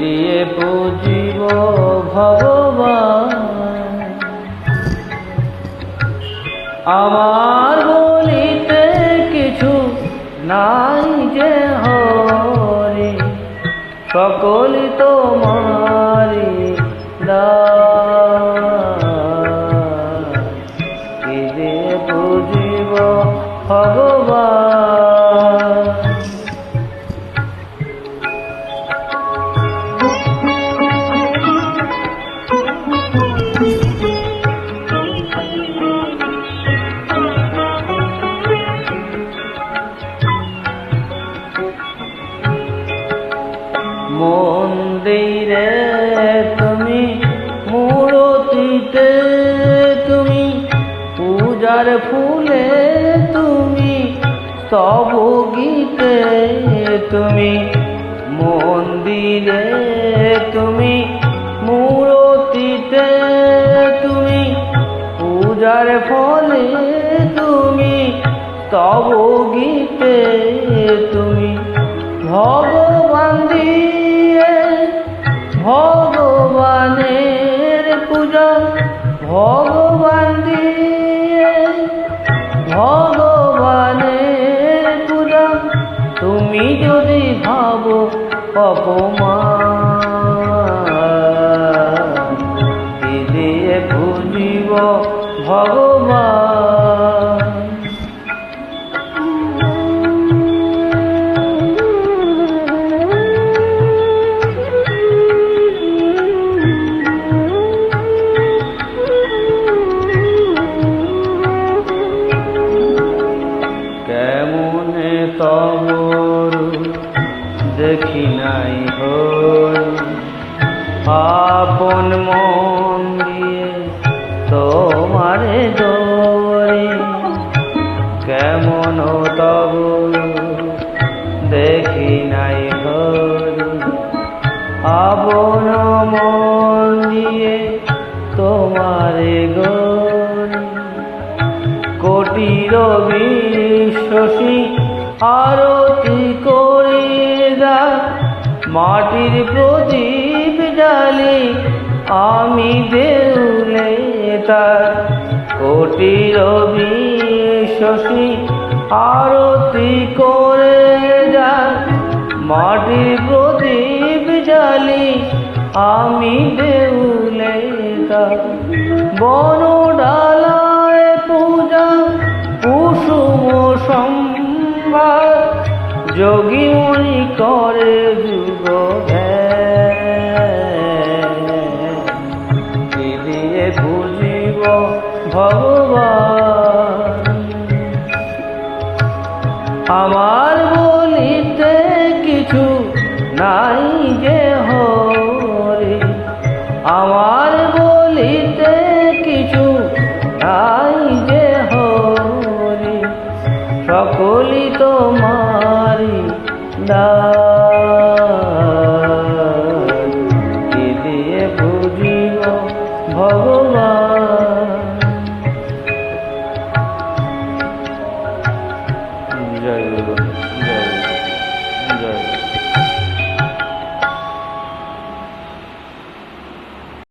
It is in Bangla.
দিয়ে পুজিব ভগবান। আমার বলিতে কিছু নাই যে হরি সকলই তোমারি দান। কি যে বুঝিব ভগবান। মন্দিরে তুমি মূরতিতে তুমি, পূজার ফুলে তুমি সব গীতে তুমি মন্দিরে তুমি মূরতিতে তুমি, পূজার ফলে তুমি তব গীতে তুমি। ভগবান দিয়ে ভগবানের পূজা ভগবান দিয়ে। ভগবানের পূজা তুমি যদি ভাবো অপমান তমর দেখি নাই হই আপন মন দিয়ে তোমারে দরে, কেমন তব দেখি নাই হই আপন মন দিয়ে তোমারে গরি, কোটির বিশ্বাসী আরতি করে যা মাটির প্রদীপ জালি আমি দেউলে তার কোটির বিশ্বাসী আরতি করে যা মাটির প্রদীপ জালি আমি দেউলে তার বন যোগী মনি করে যুগ দিয়ে বুঝিব ভগবান। আমার বলিতে কিছু নাই যে হরে। আমার বলিতে কিছু নাই যে হরে। সকলি তোমারি কি দিয়ে বুঝিব ভগবান? জয়